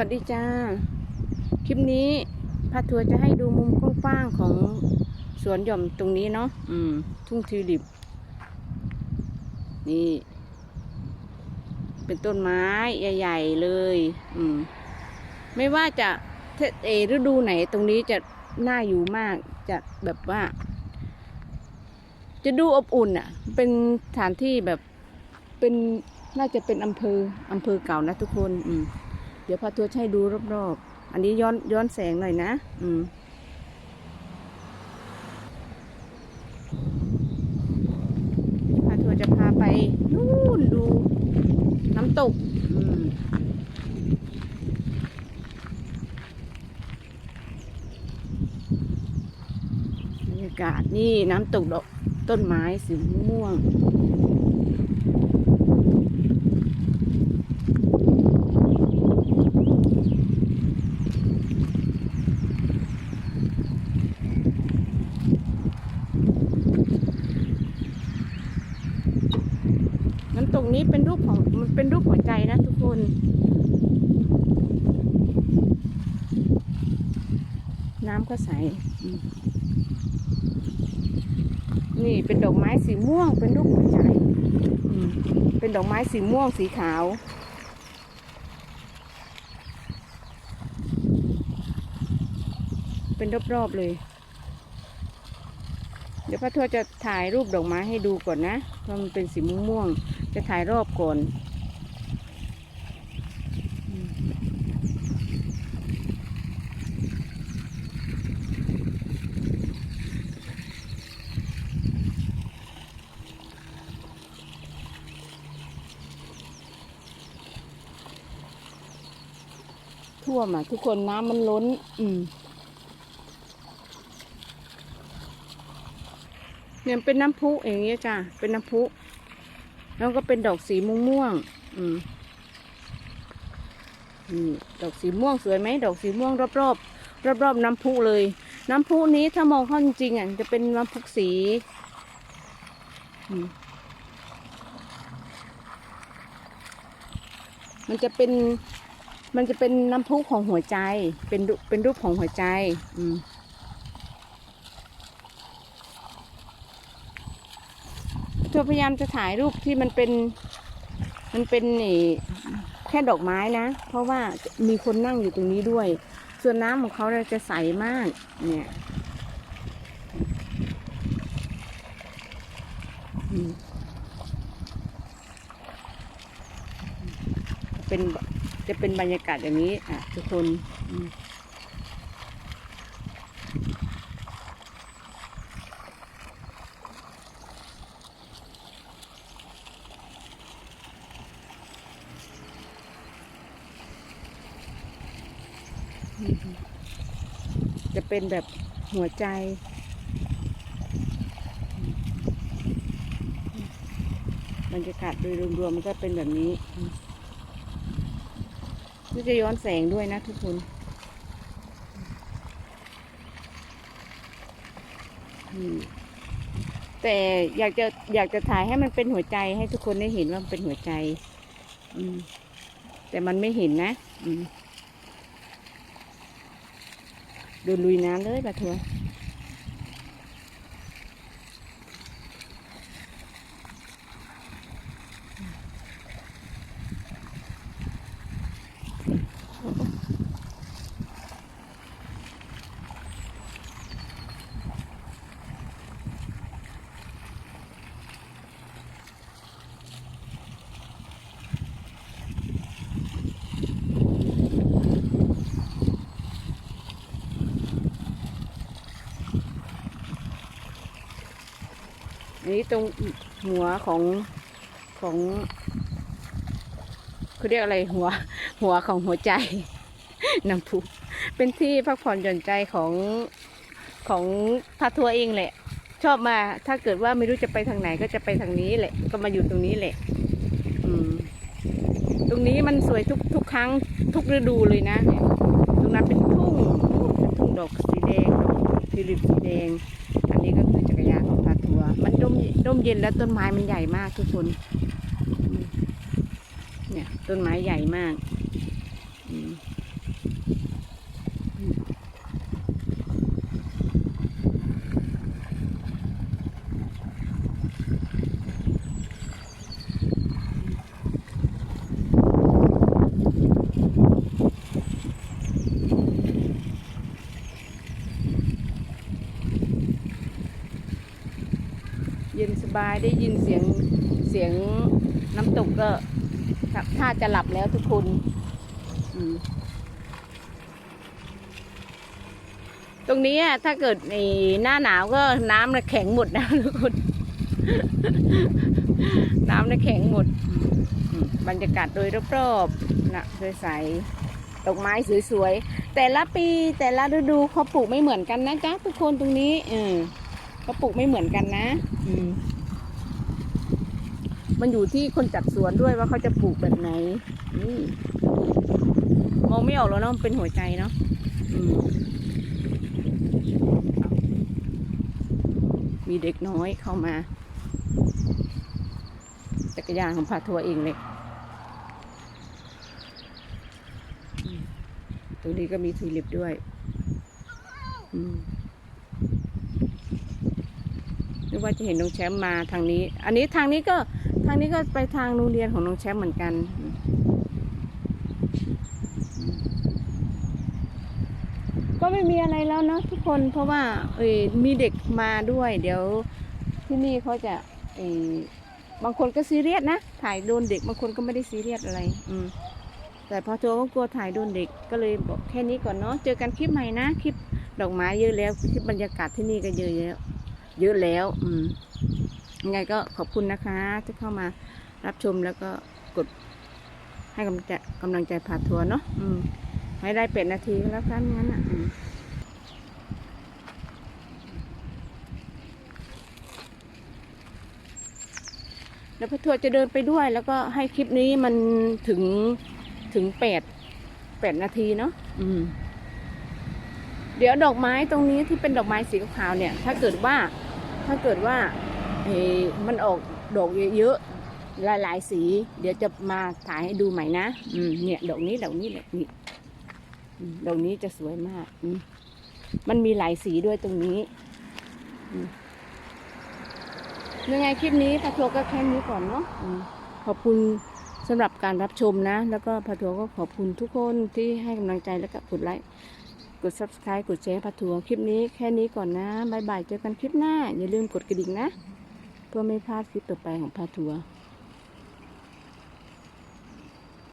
สวัสดีจ้า คลิปนี้พาทัวร์จะให้ดูมุมก ว้างๆของสวนหย่อมตรงนี้เนาะอืม ทุ่งทิวลิป นี่ เป็นต้นไม้ใหญ่ ๆ เลย อืม ไม่ว่าจะเทเอฤดูไหนตรงนี้จะน่าอยู่มาก จะแบบว่า จะดูอบอุ่นอะ่ะ เป็นสถานที่แบบเป็นน่าจะเป็นอำเภออำเภอเก่านะทุกคน อืม เดี๋ยวพาทัวร์ให้ดูรอบๆ อันนี้ย้อนย้อนแสงหน่อยนะ อืม พาทัวร์จะพาไปนู่นดู น้ำ ตกบรรยากาศนี่น้ำตกดอกต้นไม้สีม่วง น้ำตกนี้เป็นรูปของมันเป็นรูปหัวใจนะทุกคนน้ำก็ใส นี่เป็นดอกไม้สีม่วง เป็นรูปหัวใจ เป็นดอกไม้สีม่วงสีขาว เป็นรอบๆเลย เดี๋ยวพระทวร์จะถ่ายรูปดอกไม้ให้ดูก่อนนะเพราะมันเป็นสีม่วงๆจะถ่ายรอบก่อนท่วมอะทุกคนน้ำมันล้น อืม เนี่ยเป็นน้ำพุอย่างเงี้ยจ้ะเป็นน้ำพุแล้วก็เป็นดอกสีม่วงๆอืมนี่ดอกสีม่วงสวยไหมดอกสีม่วงรอบๆรอบๆน้ำพุเลย น้ำพุนี้ถ้ามองเข้าจริงๆอะจะเป็นน้ำพุสีอืมมันจะเป็น มันจะเป็นน้ำพุของหัวใจ เป็นรูเป็นรูปของหัวใจ อืม เธอพยายามจะถ่ายรูปที่มันเป็น มันเป็นนี่แค่ดอกไม้นะ เพราะว่ามีคนนั่งอยู่ตรงนี้ด้วย ส่วนน้ำของเขาเนี่ยจะใสมาก เนี่ยเป็นจะเป็นบรรยากาศอย่างนี้ อะ ทุกคน จะเป็นแบบหัวใจ บรรยากาศโดยรวมๆมันก็เป็นแบบนี้นี่จะย้อนแสงด้วยนะทุกคนแต่อยากจะอยากจะถ่ายให้มันเป็นหัวใจให้ทุกคนได้เห็นว่ามันเป็นหัวใจ อืม แต่มันไม่เห็นนะ อืม เดินลุยน้ำเลยปะทัว อันนี้ตรงหัวของของเขาเรียกอะไรหัว หัวของหัวใจน้ำพุเป็นที่พักผ่อนหย่อนใจของของพาทัวร์เองแหละ ชอบมาถ้าเกิดว่าไม่รู้จะไปทางไหนก็จะไปทางนี้แหละ ก็มาอยู่ตรงนี้แหละ อืม ตรงนี้มันสวยทุกทุกครั้งทุกฤดูเลยนะ ตรงนั้นเป็นทุ่งเป็นทุ่งดอกสีแดงดอกทิวลิปสีแดง อันนี้ก็คือจัก มันร่มร่มเย็นแล้วต้นไม้มันใหญ่มากทุกคน เนี่ยต้นไม้ใหญ่มากอืมอืม เย็นสบายได้ยินเสียงเสียงน้ำตกก็ถ้าจะหลับแล้วทุกคนตรงนี้ถ้าเกิดในหน้าหนาวก็น้ำแข็งหมดนะทุกคน น้ำแข็งหมด บรรยากาศโดยรอบๆนะสวยใสดอกไม้สวยๆ แต่ละปีแต่ละฤดูเขาปลูกไม่เหมือนกันนะจ๊ะทุกคนตรงนี้เออ เขาปลูกไม่เหมือนกันนะ อืม มันอยู่ที่คนจัดสวนด้วยว่าเขาจะปลูกแบบไหน นี่มองไม่ออกแล้วเนาะมันเป็นหัวใจเนาะอืมมีเด็กน้อยเข้ามา จักรยานของพาทัวร์เองเลยอืมตรงนี้ก็มีทิวลิปด้วย อืมนึ กว่าจะเห็นน้องแชมป์มาทางนี้ อันนี้ทางนี้ก็ทางนี้ก็ไปทางโรงเรียนของน้องแชมป์เหมือนกัน ก็ไม่มีอะไรแล้วเนอะทุกคนเพราะว่าเอยมีเด็กมาด้วย เดี๋ยวที่นี่เขาจะเอยบางคนก็ซีเรียสนะ ถ่ายโดนเด็กบางคนก็ไม่ได้ซีเรียสอะไร อืมแต่พอโจก็กลัวถ่ายโดนเด็กก็เลยบอกแค่นี้ก่อนเนาะเจอกันคลิปใหม่นะคลิปดอกไม้เยอะแล้วคลิปบรรยากาศที่นี่ก็เยอะแล้ว เยอะแล้ว อืมยังไงก็ขอบคุณนะคะ ที่เข้ามารับชมแล้วก็กดให้กำลังใจกำลังใจผ่าทัวร์เนาะอืมให้ได้เป็ดนาทีก็แล้วกันงั้นอะแล้วพระทัวร์จะเดินไปด้วย แล้วก็ให้คลิปนี้มันถึงถึงแปดแปดนาทีเนาะอืม เดี๋ยวดอกไม้ตรงนี้ที่เป็นดอกไม้สีขาวเนี่ย ถ้าเกิดว่า ถ้าเกิดว่ามันออกดอกเยอะๆหลายๆสี เดี๋ยวจะมาถ่ายให้ดูใหม่นะอืมเนี่ยดอกนี้ดอกนี้ดอกนี้ดอกนี้จะสวยมากอืมมันมีหลายสีด้วยตรงนี้ยังไงคลิปนี้พระทัวก็แค่นี้ก่อนเนาะอขอบคุณสำหรับการรับชมนะ แล้วก็พระทัวก็ขอบคุณทุกคนที่ให้กำลังใจแล้วก็กดไลค์ กด subscribe กดแชร์พาทัวร์คลิปนี้แค่นี้ก่อนนะบายบายเจอกันคลิปหน้า อย่าลืมกดกระดิ่งนะ เพื่อไม่พลาดคลิปต่อไปของพาทัวร์